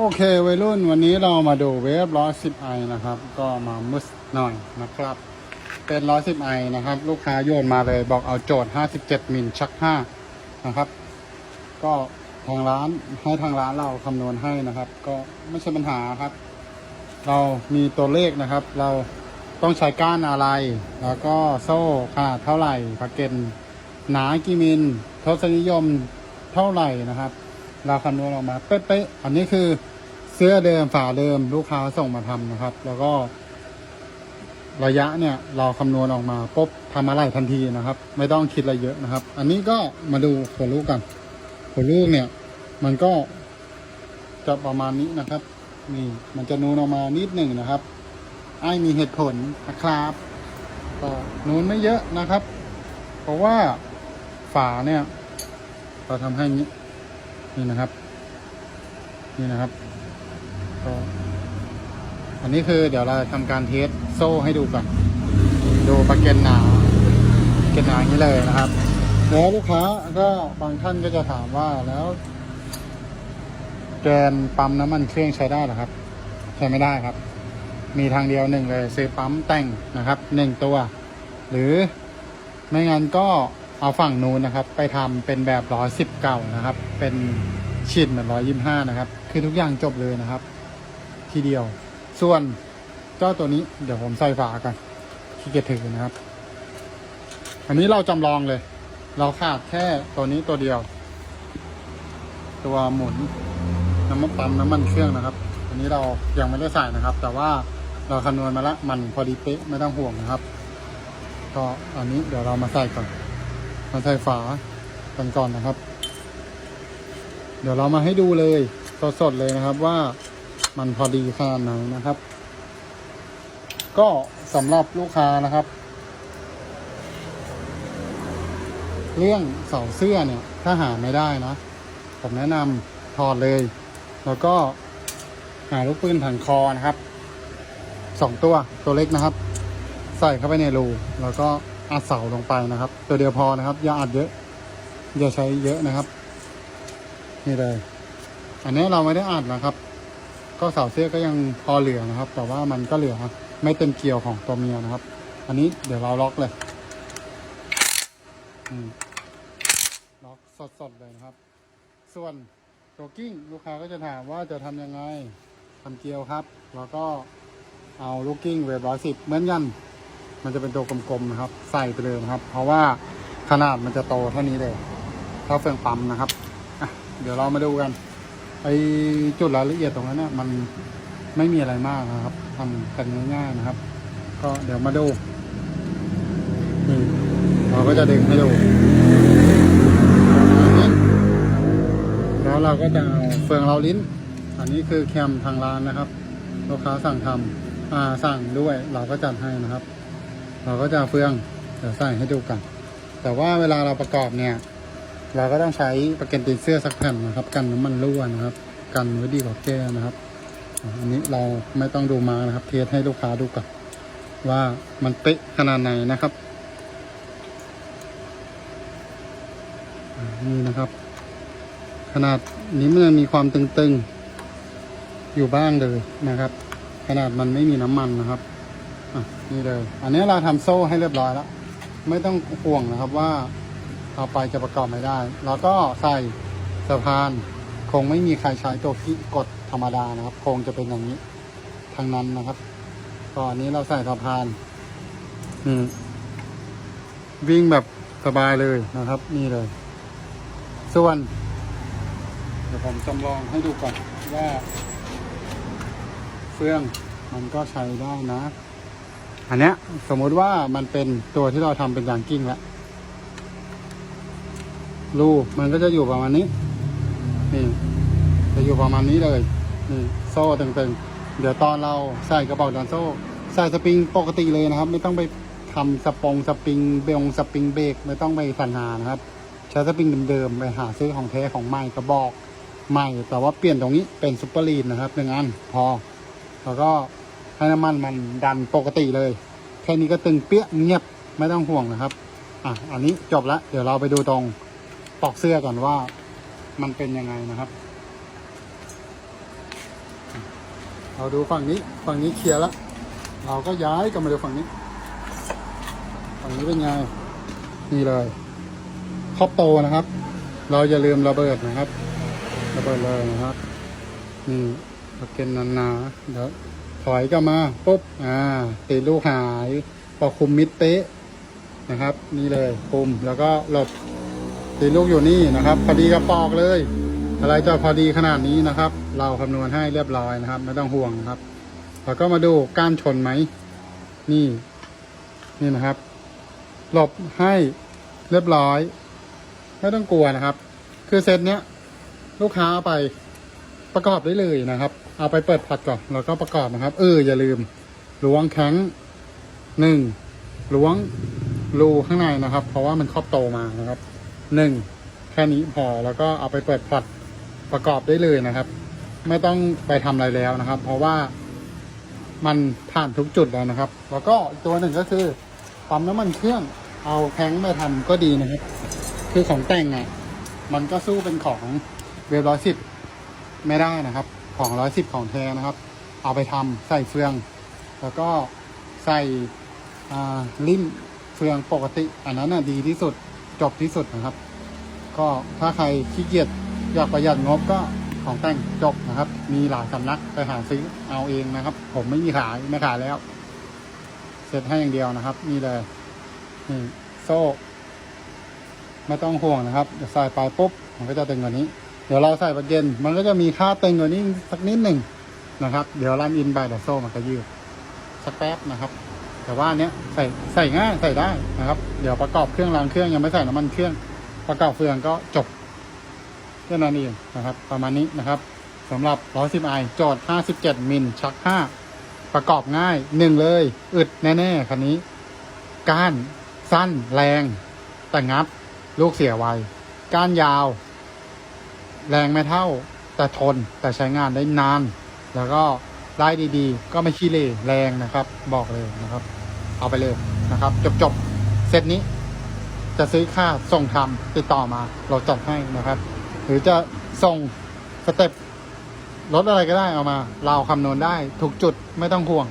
โอเควัยรุ่นวันนี้เรามาดูเวฟร้อยสิบไอนะครับ ก็มามุสหน่อยนะครับ เป็นร้อยสิบไอนะครับ ลูกค้าโยนมาเลยบอกเอาโจทย์ห้าสิบเจ็ดมิลชักห้านะครับ ก็ทางร้านให้ทางร้านเราคำนวณให้นะครับ ก็ไม่ใช่ปัญหาครับ เรามีตัวเลขนะครับ เราต้องใช้ก้านอะไร แล้วก็โซ่ขนาดเท่าไหร่พาเกนหนากี่มิลทศนิยมเท่าไหร่นะครับ เราคำนวณออกมาเป๊ะๆอันนี้คือ เสื้อเดิมฝาเดิมลูกค้าส่งมาทำนะครับ แล้วก็ระยะเนี่ยเราคำนวณออกมาปุ๊บทำอะไรทันทีนะครับ ไม่ต้องคิดอะไรเยอะนะครับ อันนี้ก็มาดูหัวลูกกันหัวลูกเนี่ย มันก็จะประมาณนี้นะครับ นี่มันจะนูนออกมานิดหนึ่งนะครับไอ้มีเหตุผลนะครับก็นูนไม่เยอะนะครับ เพราะว่าฝาเนี่ยเราทำให้นี้นี่นะครับ นี่นะครับ ก็อันนี้คือเดี๋ยวเราทำการเทสโซ่ให้ดูก่อน ดูปากเกนหนาเกนหนาอย่างนี้เลยนะครับ แล้วลูกค้าก็บางท่านก็จะถามว่าแล้ว แกนปั๊มน้ำมันเครื่องใช้ได้หรอครับ ใช้ไม่ได้ครับ มีทางเดียวหนึ่งเลยซื้อปั๊มแต่งนะครับหนึ่งตัว หรือไม่งั้นก็เอาฝั่งนู้นนะครับ ไปทำเป็นแบบร้อยสิบเก่านะครับ เป็นชิ้นเหมือนร้อยยี่ห้านะครับ คือทุกอย่างจบเลยนะครับ ทีเดียว ส่วนเจ้าตัวนี้เดี๋ยวผมใส่ฝากันขี้เกียจถือนะครับ อันนี้เราจำลองเลย เราขาดแค่ตัวนี้ตัวเดียว ตัวหมุนน้ำมันปั๊มน้ำมันเครื่องนะครับ อันนี้เรายังไม่ได้ใส่นะครับ แต่ว่าเราคำนวณมาแล้วมันพอดีเป๊ะไม่ต้องห่วงนะครับ ก็อันนี้เดี๋ยวเรามาใส่ก่อนมาใส่ฝากันก่อนนะครับ เดี๋ยวเรามาให้ดูเลยสดๆเลยนะครับว่า มันพอดีขนาดไหนนะครับ ก็สำหรับลูกค้านะครับ เรื่องเสาเสื้อเนี่ย ถ้าหาไม่ได้นะ ผมแนะนำถอดเลย แล้วก็หาลูกปืนถังคอนะครับสองตัวตัวเล็กนะครับ ใส่เข้าไปในรูแล้วก็อัดเสาลงไปนะครับ ตัวเดียวพอนะครับ อย่าอัดเยอะ อย่าใช้เยอะนะครับ นี่เลย อันนี้เราไม่ได้อัดนะครับ ก็เสาเสื้อก็ยังพอเหลือนะครับ แต่ว่ามันก็เหลือไม่เต็มเกลียวของตัวเมียนะครับ อันนี้เดี๋ยวเราล็อกเลยล็อกสดๆเลยนะครับ ส่วนตัวกิ้งลูกค้าก็จะถามว่าจะทำยังไงทำเกลียวครับ แล้วก็เอาลูกกิ้งเวฟร้อยสิบเหมือนกันมันจะเป็นตัวกลมๆนะครับ ใส่ไปเลยนะครับ เพราะว่าขนาดมันจะโตเท่านี้เลยเท่าเฟืองปั๊มนะครับเดี๋ยวเรามาดูกัน ไอจุดรายละเอียดตรงนั้นเนี่ยมันไม่มีอะไรมากนะครับทำกันง่ายๆนะครับ ก็เดี๋ยวมาดูนี่เราก็จะดึงให้ดูแล้วเราก็จะเอาเฟืองเราลิ้น อันนี้คือแคมทางร้านนะครับลูกค้าสั่งทำอ่าสั่งด้วยเราก็จัดให้นะครับ เราก็จะเอาเฟืองเดี๋ยวใส่ให้ดูกัน แต่ว่าเวลาเราประกอบเนี่ย เราก็ต้องใช้ประกันตีนเสื้อสักแผ่นนะครับ กันน้ำมันรั่วนะครับ กันไว้ดีกว่าแก้นะครับ อันนี้เราไม่ต้องดูมานะครับ เทสให้ลูกค้าดูก่อนว่ามันเป๊ะขนาดไหนนะครับนี่นะครับ ขนาดนี้มันยังมีความตึงๆ อยู่บ้างเลยนะครับ ขนาดมันไม่มีน้ำมันนะครับอะนี่เลย อันนี้เราทำโซ่ให้เรียบร้อยแล้ว ไม่ต้องห่วงนะครับว่า เอาไปจะประกอบไม่ได้ แล้วก็ใส่สะพานคงไม่มีใครใช้ตัวที่กดธรรมดานะครับคงจะเป็นอย่างนี้ทางนั้นนะครับก็อันนี้เราใส่สะพาน อืม วิ่งแบบสบายเลยนะครับ นี่เลย ส่วน เดี๋ยวผมจำลองให้ดูก่อนว่าเฟื่องมันก็ใช้ได้นะ อันเนี้ย สมมุติว่ามันเป็นตัวที่เราทำเป็นยางกิ้งแล้ว รูมันก็จะอยู่ประมาณนี้ นี่ จะอยู่ประมาณนี้เลย นี่โซ่ตึงๆ เดี๋ยวตอนเราใส่กระบอกดันโซ่ใส่สปริงปกติเลยนะครับ ไม่ต้องไปทำสปงสปริงเบลงสปริงเบรกไม่ต้องไปสันหานะครับใช้สปริงเดิมๆไปหาซื้อของแท้ของใหม่กระบอกใหม่ แต่ว่าเปลี่ยนตรงนี้เป็นซุปเปอร์ลีนนะครับหนึ่งอันพอ แล้วก็ให้น้ำมันมันดันปกติเลย แค่นี้ก็ตึงเปี้ยเงียบไม่ต้องห่วงนะครับ อะ อันนี้จบล้วเดี๋ยวเราไปดูตรง ปอกเสื้อก่อนว่ามันเป็นยังไงนะครับ เราดูฝั่งนี้ฝั่งนี้เคลียร์แล้ว เราก็ย้ายกลับมาดูฝั่งนี้ ฝั่งนี้เป็นไง นี่เลยครอบโตนะครับ เราอย่าลืมระเบิดนะครับระเบิดเลยนะครับนี่ตะเก็นนานๆเดี๋ยวถอยกลับมาปุ๊บอ่าตีลูกหายปอกคุมมิดเป๊ะนะครับ นี่เลยคุมแล้วก็หลบ ตีลูกอยู่นี่นะครับ พอดีกับปอกเลย อะไรจะพอดีขนาดนี้นะครับ เราคำนวณให้เรียบร้อยนะครับ ไม่ต้องห่วงนะครับแล้วก็มาดูก้านชนไหม นี่ นี่นะครับ หลบให้เรียบร้อย ไม่ต้องกลัวนะครับ คือเซตเนี้ยลูกค้าเอาไปประกอบได้เลยนะครับ เอาไปเปิดผัดก่อนแล้วก็ประกอบนะครับ เอออย่าลืมล้วงแข็งหนึ่งล้วงรูข้างในนะครับ เพราะว่ามันครอบโตมานะครับ หนึ่งแค่นี้พอแล้วก็เอาไปเปิดผัดประกอบได้เลยนะครับ ไม่ต้องไปทำอะไรแล้วนะครับ เพราะว่ามันผ่านทุกจุดแล้วนะครับ แล้วก็อีกตัวหนึ่งก็คือปั๊มน้ำมันเครื่องเอาแข็งไปทำก็ดีนะครับ คือของแต่งอะมันก็สู้เป็นของเวฟร้อยสิบไม่ได้นะครับ ของร้อยสิบของแท้นะครับ เอาไปทำใส่เฟือง แล้วก็ใส่ลิ่มเฟืองปกติ อันนั้นน่ะดีที่สุด จบที่สุดนะครับ ก็ถ้าใครขี้เกียจอยากประหยัดงบก็ของแต่งจบนะครับ มีหลายสำนักไปหาซื้อเอาเองนะครับ ผมไม่มีขายไม่ขายแล้ว เสร็จให้อย่างเดียวนะครับ นี่เลยนี่โซ่ไม่ต้องห่วงนะครับเดี๋ยวใส่ไปปุ๊บมันก็จะตึงกว่านี้ เดี๋ยวเราใส่ประเด็น มันก็จะมีค่าตึงกว่านี้สักนิดหนึ่งนะครับ เดี๋ยวรันอินไปเดี๋ยวโซ่มันก็ยืดสักแป๊บนะครับ แต่ว่าอันเนี้ยใส่ใส่ง่ายใส่ได้นะครับ เดี๋ยวประกอบเครื่องรางเครื่องยังไม่ใส่น้ำมันเครื่องประกอบเฟืองก็จบแค่นั้นเองนะครับ ประมาณนี้นะครับสำหรับ 110i จทย์57 มิลชัก 5 ประกอบง่ายหนึ่งเลย อึดแน่ๆคันนี้ ก้านสั้นแรงแต่งับ ลูกเสียไวก้านยาว แรงไม่เท่า แต่ทนแต่ใช้งานได้นาน แล้วก็ได้ดีๆ ก็ไม่ขี้เหร่แรงนะครับ บอกเลยนะครับ เอาไปเลยนะครับ จบจบเซตนี้ จะซื้อค่าส่งทำติดต่อมา เราจัดให้นะครับ หรือจะส่งสเต็ปรถอะไรก็ได้เอามา เราคำนวณได้ถูกจุดไม่ต้องห่วง